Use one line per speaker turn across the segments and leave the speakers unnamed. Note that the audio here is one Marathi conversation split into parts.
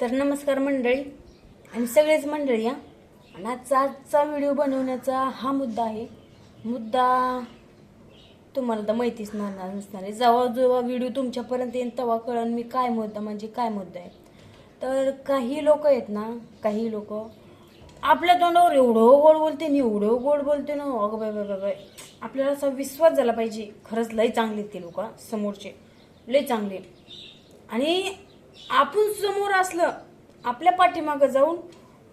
तर नमस्कार मंडळी. आणि सगळेच मंडळी या आणि आजचा आजचा व्हिडिओ बनवण्याचा हा मुद्दा आहे. मुद्दा तुम्हाला तर माहितीच नसणार नसणार आहे. जेव्हा जेव्हा व्हिडिओ तुमच्यापर्यंत येईल तेव्हा कळण मी काय मुद्दा म्हणजे काय मुद्दा आहे. तर काही लोक आहेत ना काही लोक आपल्या तोंडावर एवढं गोड बोलते आणि एवढं गोड बोलते ना. अगं बाय बाय बाय बाय आपल्याला असा विश्वास झाला पाहिजे. खरंच लय चांगले आहेत ते लोक समोरचे लय चांगले आणि आपण समोर असलं आपल्या पाठीमागं जाऊन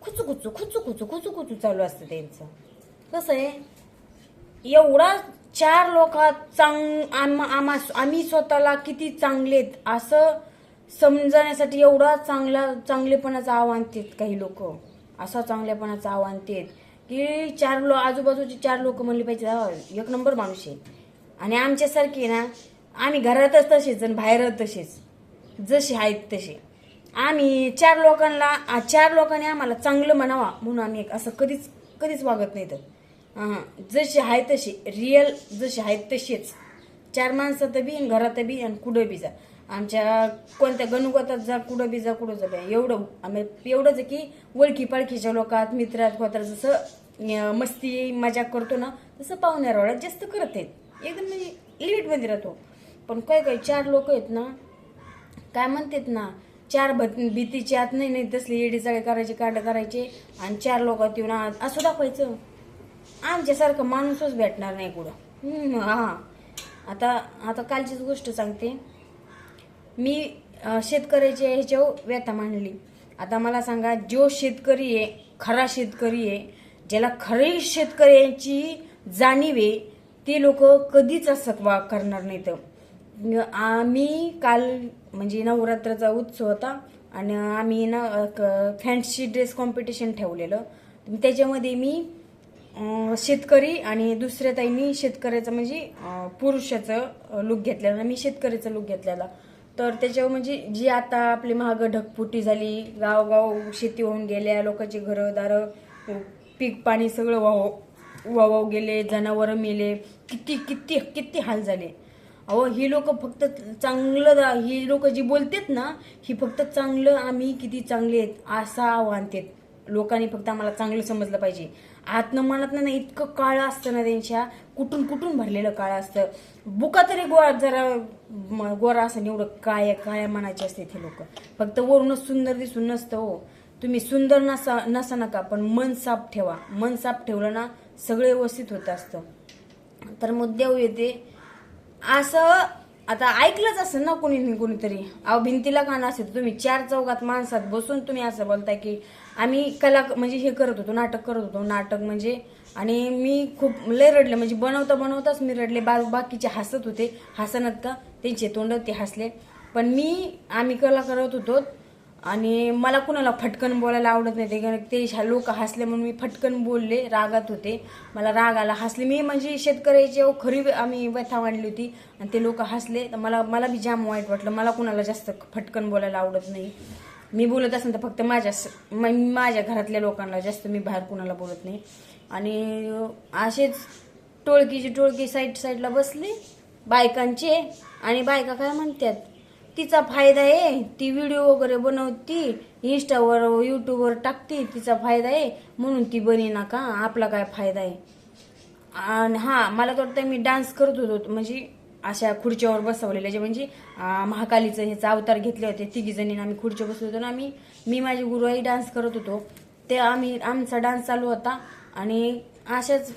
खुचू खुचू खुचू खुचू खुचू खुचू चालू असतं त्यांचं. कसं आहे? एवढा चार लोक चांग आम आम्हा आम्ही स्वतःला किती चांगलेत असं समजण्यासाठी एवढा चांगला चांगलेपणाचं आव्हान देत काही लोक. असा चांगल्यापणाचं आव्हान देत की चार लो आजूबाजूचे चार लोक म्हणले पाहिजे एक नंबर माणूस आहे. आणि आमच्यासारखे ना आम्ही घरातच तसेच आणि बाहेरच तसेच. जसे आहेत तसे आम्ही चार लोकांना चार लोकांनी आम्हाला चांगलं म्हणावा म्हणून आम्ही एक असं कधीच कधीच वागत नाही तर. हां आहे तशी तसे रिअल जशी आहेत तसेच चार माणसात बी आणि घरात बी आणि कुठं बी जा. आमच्या कोणत्या गणुगतात जा कुठं बी जा कुठं जा बी. एवढं आम्ही एवढंच की ओळखी पाळखीच्या लोकात मित्रात खोत्रात जसं मस्ती मजाक करतो ना तसं पाहुण्यारोळ्यात जास्त करत आहेत. एकदम म्हणजे लिमिटमध्ये राहतो. पण काही काही चार लोक आहेत ना काय म्हणतात ना चार भत भीतीची आत नाही नाही तसले येडी चाळे करायचे काढ करायचे आणि चार लोकात येऊन आ- असं दाखवायचं. आमच्यासारखं माणूसच भेटणार नाही कुठं. हां हा. आता आता कालचीच गोष्ट सांगते. मी शेतकऱ्याच्या ह्याच्यावर व्यथा मांडली. आता मला सांगा जो शेतकरी आहे खरा शेतकरी आहे ज्याला खरी शेतकऱ्यांची जाणीव आहे ते लोक कधीच असं वा करणार नाहीत. आम्ही काल म्हणजे नवरात्राचा उत्सव होता आणि आम्ही ना फॅन्सी ड्रेस कॉम्पिटिशन ठेवलेलं. त्याच्यामध्ये मी शेतकरी आणि दुसऱ्या ताईंनी शेतकऱ्याचं म्हणजे पुरुषाचं लुक घेतलेलं मी शेतकऱ्याचा लुक घेतलेला. तर त्याच्यावर म्हणजे जी आता आपली महाग ढगफुटी झाली गावगाव शेती होऊन गेल्या लोकांची घरं दारं पीक पाणी सगळं वाव वाव गेले जनावरं मेले किती किती किती हाल झाले. अहो ही लोक फक्त चांगलं दा- ही लोक जी बोलतात ना ही फक्त चांगलं आम्ही किती चांगले आहेत असं आव्हान देत. लोकांनी फक्त आम्हाला चांगलं समजलं पाहिजे. आत्मनात ना इतकं काळं असतं ना त्यांच्या कुठून कुठून भरलेलं काळं असतं. बुका तरी गोळा जरा गोरा असं एवढं काय काळ्या मनाचे असते ते लोक. फक्त वरूनच सुंदर दिसून नसतं हो. तुम्ही सुंदर नसा नसा नका पण मन साफ ठेवा. मन साफ ठेवलं ना सगळं व्यवस्थित होत असतं. तर मुद्द्यावर येते असं आता ऐकलंच असेल ना कोणी कुणीतरी कोणीतरी. अहो भिंतीला कान असेल तुम्ही चार चौकात माणसात बसून तुम्ही असं बोलताय की आम्ही कला म्हणजे हे करत होतो नाटक करत होतो. नाटक म्हणजे आणि मी खूप लय रडले. म्हणजे बनवता बनवताच मी रडले. बा बाकीचे हसत होते. हसनत का त्यांचे तोंड ते हसले. पण मी आम्ही कला करत होतो आणि मला कुणाला फटकन बोलायला आवडत नाही. ते कारण ते लोक हसले म्हणून मी फटकन बोलले रागात होते. मला राग आला हसले. मी म्हणजे शेतकऱ्याची खरी आम्ही व्यथा मांडली होती आणि ते लोक हसले. तर मला मला बी जाम वाईट वाटलं. मला कुणाला जास्त फटकन बोलायला आवडत नाही. मी बोलत असेल तर फक्त माझ्या म- माझ्या घरातल्या लोकांना जास्त मी बाहेर कुणाला बोलत नाही. आणि असेच टोळकीची टोळकी साईड साईडला बसली. बायकांचे. आणि बायका काय म्हणतात? तिचा फायदा आहे. ती व्हिडिओ वगैरे बनवती. इंस्टावर युट्यूबवर टाकते. तिचा फायदा आहे. म्हणून ती बनी ना का? आपला काय फायदा आहे? आणि हां मला तर वाटतं मी डान्स करत होतो. म्हणजे अशा खुर्च्यावर बसवलेल्या म्हणजे, जे म्हणजे महाकालीचं ह्याचा अवतार घेतले होते तिघी जणींना आम्ही खुर्च्या बसलो होतो. ना आम्ही मी माझी गुरुआई डान्स करत होतो. ते आम्ही आमचा डान्स चालू होता. आणि अशाच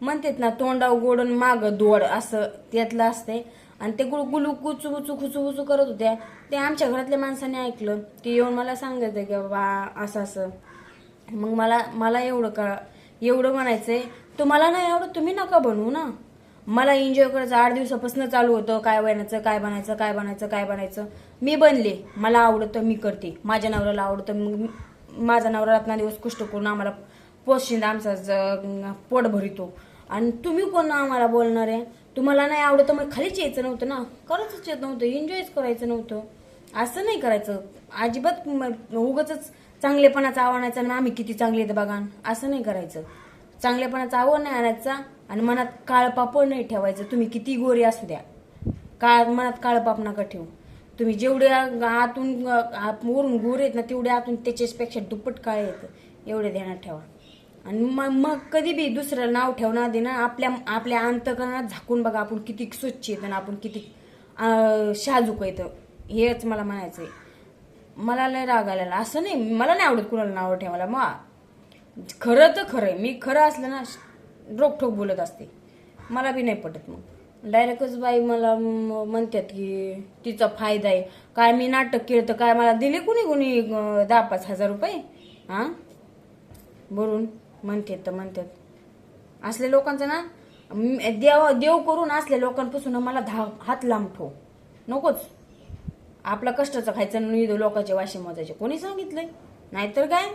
म्हणतात ना तोंडाव गोडन माग दोड असं त्यातलं असते आणि ते गुळ गुलू कुचू कुचू खुचू खुचू करत होत्या. ते आमच्या घरातल्या माणसाने ऐकलं. की येऊन मला सांगायचं की बाबा असं असं. मग मला मला एवढं का एवढं म्हणायचंय तुम्हाला नाही एवढं तुम्ही नका बनवू ना. मला एन्जॉय करायचं आठ दिवसापासून चालू होतं काय बनायचं काय बनायचं काय बनायचं काय बनायचं. मी बनले. मला आवडतं मी करते. माझ्या नवऱ्याला आवडतं. मग माझा नवरा रातना दिवस कुष्ट करून आम्हाला पोशिंदा आमचा पोट भरितो. आणि तुम्ही कोण आम्हाला बोलणार? आहे तुम्हाला नाही आवडत तर मग खालीच यायचं नव्हतं ना. खरंच येत नव्हतं एन्जॉयच करायचं नव्हतं. असं नाही करायचं. अजिबात उगच चांगलेपणाचा आव्हानाचा आणि आम्ही किती चांगले आहेत बघा. असं नाही करायचं. चांगलेपणाचा आव्हान नाही आणायचा आणि मनात काळपापण नाही ठेवायचं. तुम्ही किती गोरी असू द्या. काळ मनात काळपाप नका ठेवू. तुम्ही जेवढे आतून वरून गोरे आहेत ना तेवढे आतून त्याच्यापेक्षा दुप्पट काळे येतं एवढे ध्यानात ठेवा. आणि मग मग कधी बी दुसऱ्याला नाव ठेवणार आधी ना आपल्या आपल्या अंतकरणात झाकून बघा आपण किती स्वच्छ येतं आणि आपण किती शाजूक येतं. हेच मला म्हणायचं आहे मला लय राग आलेला. असं नाही मला नाही आवडत कुणाला नाव ठेवायला. मग खरं तर खरं आहे. मी खरं असलं ना रोखोक बोलत असते. मला बी नाही पटत मग. डायरेक्टच बाई मला म्हणतात की तिचा फायदा आहे. काय मी नाटक केलं तर काय मला दिले कुणी कुणी दहा पाच हजार रुपये? हां? भरून म्हणतात तर म्हणतात. असल्या लोकांचं ना देव देव करून असल्या लोकांपासून मला धा हात लांब ठो नकोच. आपला कष्टाचं खायचं नाही लोकांचे वाशे मोजायचे. कोणी सांगितलंय? नाहीतर काय?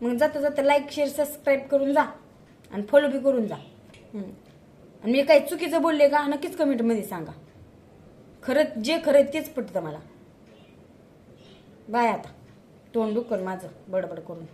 मग जाता जाता लाईक शेअर सबस्क्राईब करून जा. आणि फॉलो बी करून जा. आणि मी काही चुकीचं बोलले का नक्कीच कमेंटमध्ये सांगा. खरं जे खरं आहे तेच पटतं मला. बाय आता. तोंड दुखल माझं बडबड करून.